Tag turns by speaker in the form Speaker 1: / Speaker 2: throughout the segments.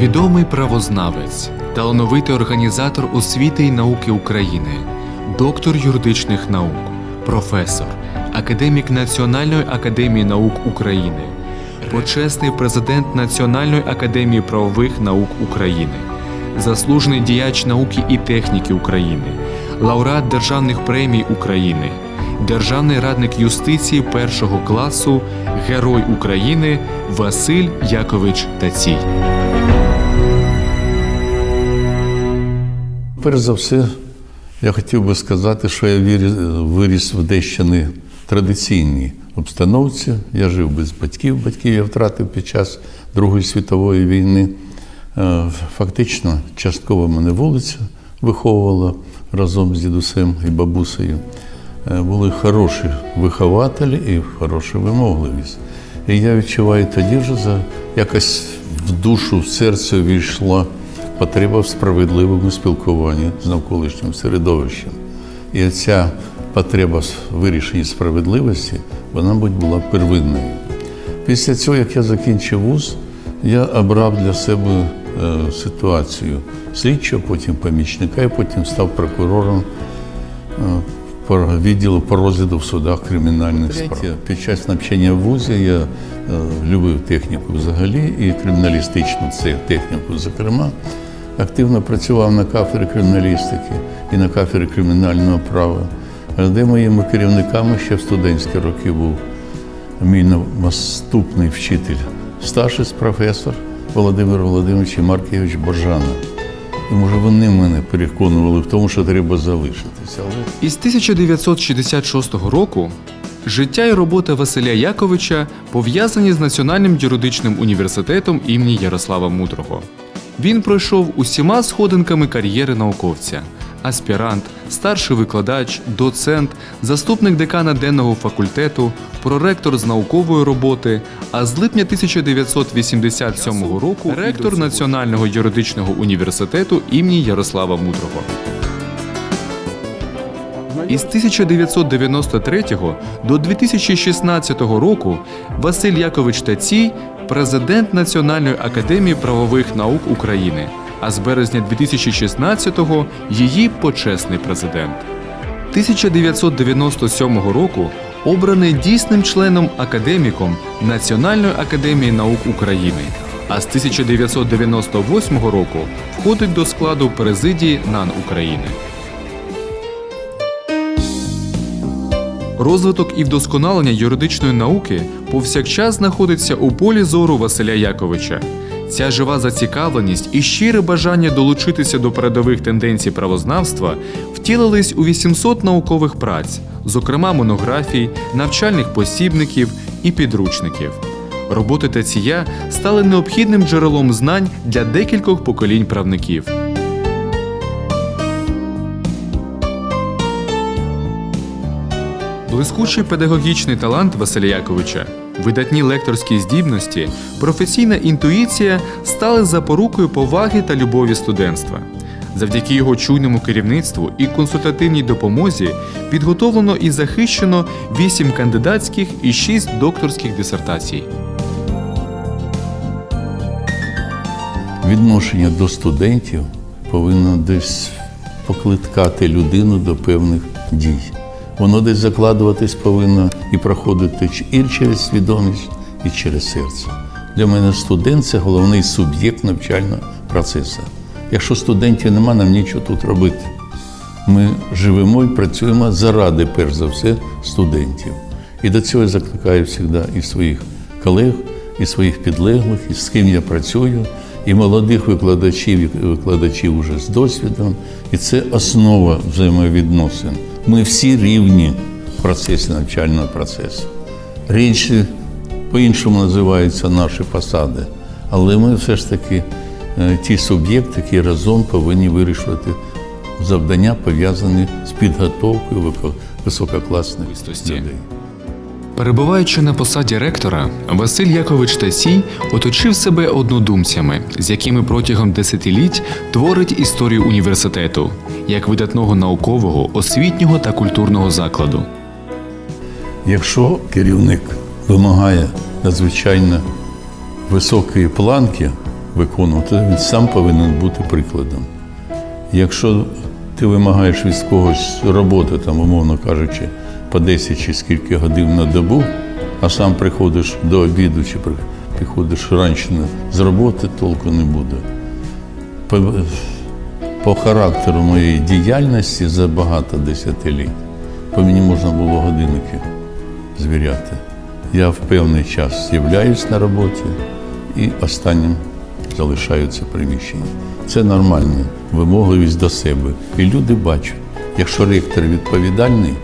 Speaker 1: Відомий правознавець, талановитий організатор освіти і науки України, доктор юридичних наук, професор, академік Національної академії наук України, почесний президент Національної академії правових наук України, заслужений діяч науки і техніки України, лауреат державних премій України, державний радник юстиції першого класу, Герой України Василь Якович Тацій.
Speaker 2: Перш за все, я хотів би сказати, що я виріс в дещо не традиційній обстановці. Я жив без батьків. Батьків я втратив під час Другої світової війни. Е, Фактично, частково мене вулиця виховувала разом з дідусем і бабусею. Е, Були хороші вихователі і хороша вимогливість. І я відчуваю тоді вже за якось в душу, в серце війшла потреба в справедливому спілкуванні з навколишнім середовищем. І ця потреба в вирішенні справедливості, вона, мабуть, була первинною. Після цього, як я закінчив вуз, я обрав для себе е, ситуацію слідчого, потім помічника, і потім став прокурором е, відділу по розгляду в судах кримінальних справ. Під час навчання в вузі я е, любив техніку взагалі і криміналістичну техніку, зокрема. Активно працював на кафедрі криміналістики і на кафедрі кримінального права, де моїми керівниками ще в студентські роки був мій наступний вчитель, старший професор Володимир Володимирович Маркевич Боржана. І може вони мене переконували в тому, що треба залишитися. Але
Speaker 1: Із 1966 року життя і робота Василя Яковича пов'язані з Національним юридичним університетом імені Ярослава Мудрого. Він пройшов усіма сходинками кар'єри науковця: аспірант, старший викладач, доцент, заступник декана денного факультету, проректор з наукової роботи, а з липня 1987 року ректор Національного юридичного університету імені Ярослава Мудрого. Із 1993 до 2016 року Василь Якович Тацій президент Національної академії правових наук України, а з березня 2016-го її почесний президент. 1997 року обраний дійсним членом академіком Національної академії наук України. А з 1998 року входить до складу президії НАН України. Розвиток і вдосконалення юридичної науки повсякчас знаходиться у полі зору Василя Яковича. Ця жива зацікавленість і щире бажання долучитися до передових тенденцій правознавства втілились у 800 наукових праць, зокрема монографій, навчальних посібників і підручників. Роботи Тація стали необхідним джерелом знань для декількох поколінь правників. Блискучий педагогічний талант Василя Яковича, видатні лекторські здібності, професійна інтуїція стали запорукою поваги та любові студентства. Завдяки його чуйному керівництву і консультативній допомозі підготовлено і захищено 8 кандидатських і 6 докторських дисертацій.
Speaker 2: відношення до студентів повинно десь покликати людину до певних дій. Воно десь закладуватись повинно і проходити і через свідомість, і через серце. Для мене студент це головний суб'єкт навчального процесу. Якщо студентів нема, нам нічого тут робити. Ми живемо і працюємо заради, перш за все, студентів. І до цього я закликаю завжди і своїх колег, і своїх підлеглих, і з ким я працюю, і молодих викладачів, і викладачів уже з досвідом. І це основа взаємовідносин. Ми всі рівні в процесі навчального процесу. Річі по-іншому називаються наші посади, але ми все ж таки е, ті суб'єкти, які разом повинні вирішувати завдання, пов'язані з підготовкою висококласних людей.
Speaker 1: Перебуваючи на посаді ректора, Василь Якович Тасій оточив себе однодумцями, з якими протягом десятиліть творить історію університету як видатного наукового, освітнього та культурного закладу.
Speaker 2: Якщо керівник вимагає надзвичайно високої планки виконувати, він сам повинен бути прикладом. Якщо ти вимагаєш від когось роботи, там, умовно кажучи, по 10 чи скільки годин на добу, а сам приходиш до обіду чи приходиш раніше з роботи, толку не буде. По, по характеру моєї діяльності за багато десятиліть, по мені можна було годинники звіряти. Я в певний час з'являюсь на роботі і останнім залишаються приміщення. Це нормальна вимогливість до себе. І люди бачать, якщо ректор відповідальний,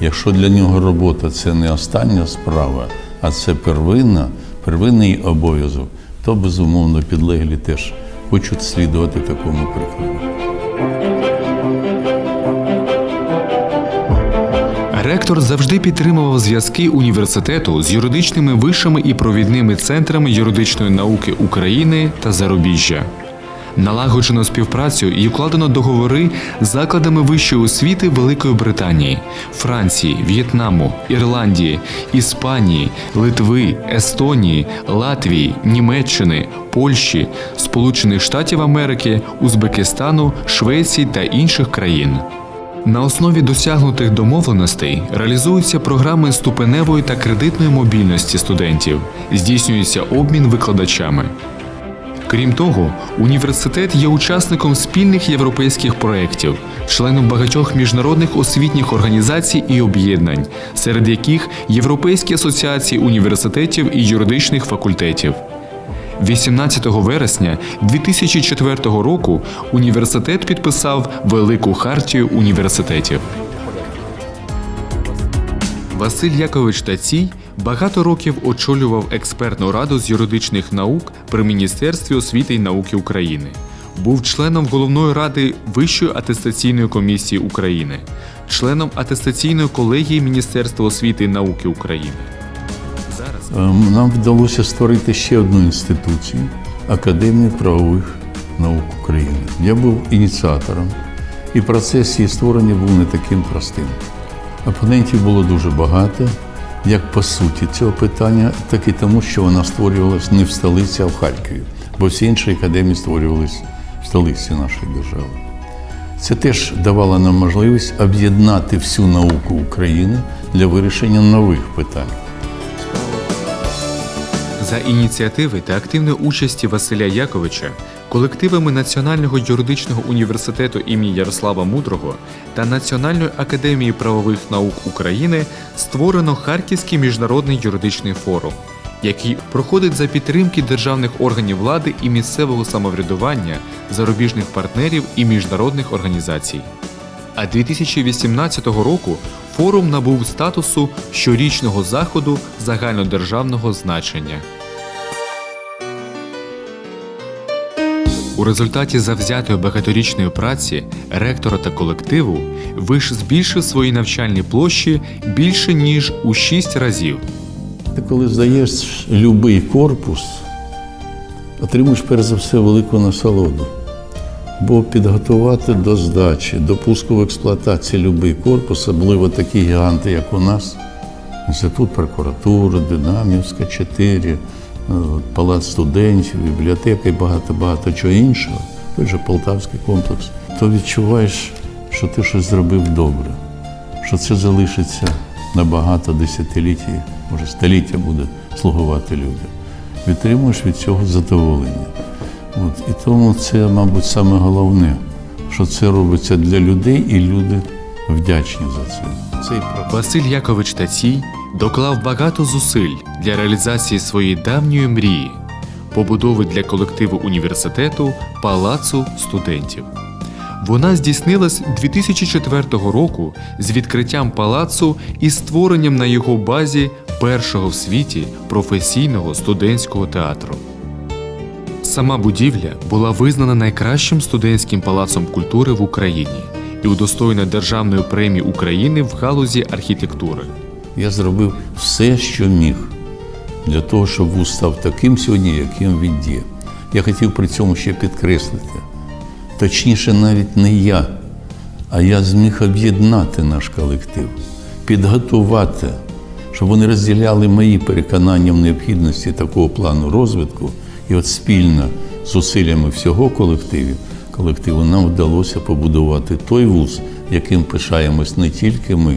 Speaker 2: якщо для нього робота це не остання справа, а це первинна, первинний обов'язок, то безумовно підлеглі теж хочуть слідувати такому прикладу.
Speaker 1: Ректор завжди підтримував зв'язки університету з юридичними вишами і провідними центрами юридичної науки України та зарубіжжя. Налагоджено співпрацю і укладено договори з закладами вищої освіти Великої Британії, Франції, В'єтнаму, Ірландії, Іспанії, Литви, Естонії, Латвії, Німеччини, Польщі, Сполучених Штатів Америки, Узбекистану, Швеції та інших країн. На основі досягнутих домовленостей реалізуються програми ступеневої та кредитної мобільності студентів, здійснюється обмін викладачами. Крім того, університет є учасником спільних європейських проєктів, членом багатьох міжнародних освітніх організацій і об'єднань, серед яких Європейські асоціації університетів і юридичних факультетів. 18 вересня 2004 року університет підписав Велику хартію університетів. Василь Якович Тацій багато років очолював експертну раду з юридичних наук при Міністерстві освіти й науки України. Був членом головної ради Вищої атестаційної комісії України, членом атестаційної колегії Міністерства освіти і науки України. Зараз
Speaker 2: Ем, Нам вдалося створити ще одну інституцію Академію правових наук України. Я був ініціатором, і процес її створення був не таким простим. Опонентів було дуже багато, як по суті цього питання, так і тому, що вона створювалася не в столиці, а в Харкові, бо всі інші академії створювалися в столиці нашої держави. Це теж давало нам можливість об'єднати всю науку України для вирішення нових питань.
Speaker 1: За ініціативи та активної участі Василя Яковича колективами Національного юридичного університету імені Ярослава Мудрого та Національної академії правових наук України створено Харківський міжнародний юридичний форум, який проходить за підтримки державних органів влади і місцевого самоврядування, зарубіжних партнерів і міжнародних організацій. А 2018 року форум набув статусу щорічного заходу загальнодержавного значення. У результаті завзятої багаторічної праці ректора та колективу виш збільшив свої навчальні площі більше ніж у 6 разів.
Speaker 2: Ти коли здаєш будь-який корпус, отримуєш перш за все велику насолоду. Бо підготувати до здачі, до пуску в експлуатації будь-який корпус, особливо такі гіганти, як у нас, Інститут прокуратури, Динамівська 4, е, Палац студентів, бібліотека і багато-багато чого іншого, той же Полтавський комплекс, то відчуваєш, що ти щось зробив добре, що це залишиться на багато десятиліть, може століття буде слугувати людям. Відтримуєш від цього задоволення. От, і тому це, мабуть, саме головне, що це робиться для людей, і люди вдячні за це. Цей.
Speaker 1: Василь Якович Тацій доклав багато зусиль для реалізації своєї давньої мрії побудови для колективу університету палацу студентів. Вона здійснилась 2004 року з відкриттям палацу і створенням на його базі першого в світі професійного студентського театру. Сама будівля була визнана найкращим студентським палацом культури в Україні і удостоєна Державної премії України в галузі архітектури.
Speaker 2: Я зробив все, що міг, для того, щоб вуз став таким сьогодні, яким він є. Я хотів при цьому ще підкреслити. Точніше, навіть не я, а я зміг об'єднати наш колектив, підготувати, щоб вони розділяли мої переконання в необхідності такого плану розвитку і от спільно зусиллями всього колективу, колективу нам вдалося побудувати той вуз, яким пишаємось не тільки ми,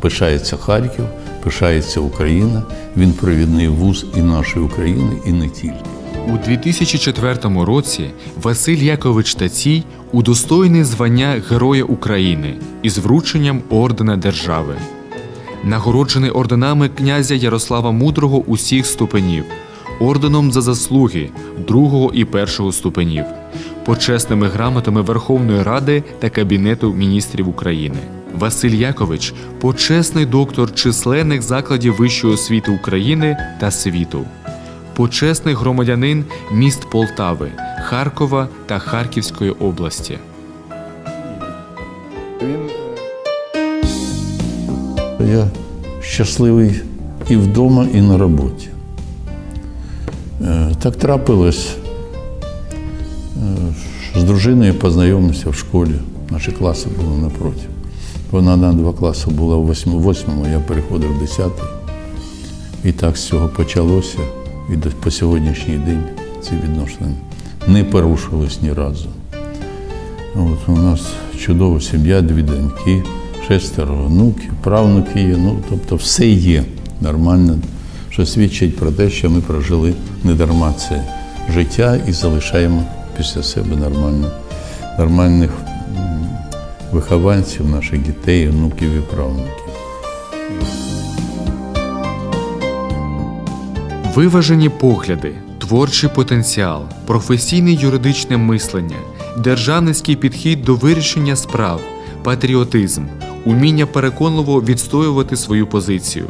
Speaker 2: пишається Харків, пишається Україна. Він провідний вуз і нашої України, і не тільки.
Speaker 1: У 2004 році Василь Якович Тацій удостоєний звання Героя України із врученням ордена держави. Нагороджений орденами князя Ярослава Мудрого усіх ступенів, орденом за заслуги другого і першого ступенів, почесними грамотами Верховної Ради та Кабінету міністрів України. Василь Якович почесний доктор численних закладів вищої освіти України та світу почесний громадянин міст Полтави, Харкова та Харківської області.
Speaker 2: Я щасливий і вдома, і на роботі. Е, Так трапилось. З дружиною познайомився в школі. Наші класи були напроти. Вона на два класи була в восьмому, я переходив в десятий. І так з цього почалося. І по сьогоднішній день ці відношення не порушились ні разу. От у нас чудова сім'я, дві доньки, шестеро онуків, правнуки є. Ну, тобто все є нормально, що свідчить про те, що ми прожили не дарма це життя і залишаємо після себе нормально, нормальних вихованців, наших дітей, онуків і правнуків.
Speaker 1: Виважені погляди, творчий потенціал, професійне юридичне мислення, державницький підхід до вирішення справ, патріотизм, уміння переконливо відстоювати свою позицію,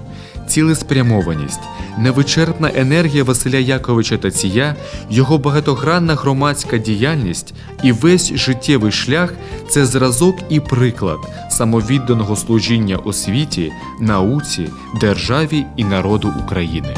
Speaker 1: цілеспрямованість, невичерпна енергія Василя Яковича Тація, його багатогранна громадська діяльність і весь життєвий шлях це зразок і приклад самовідданого служіння освіті, науці, державі і народу України.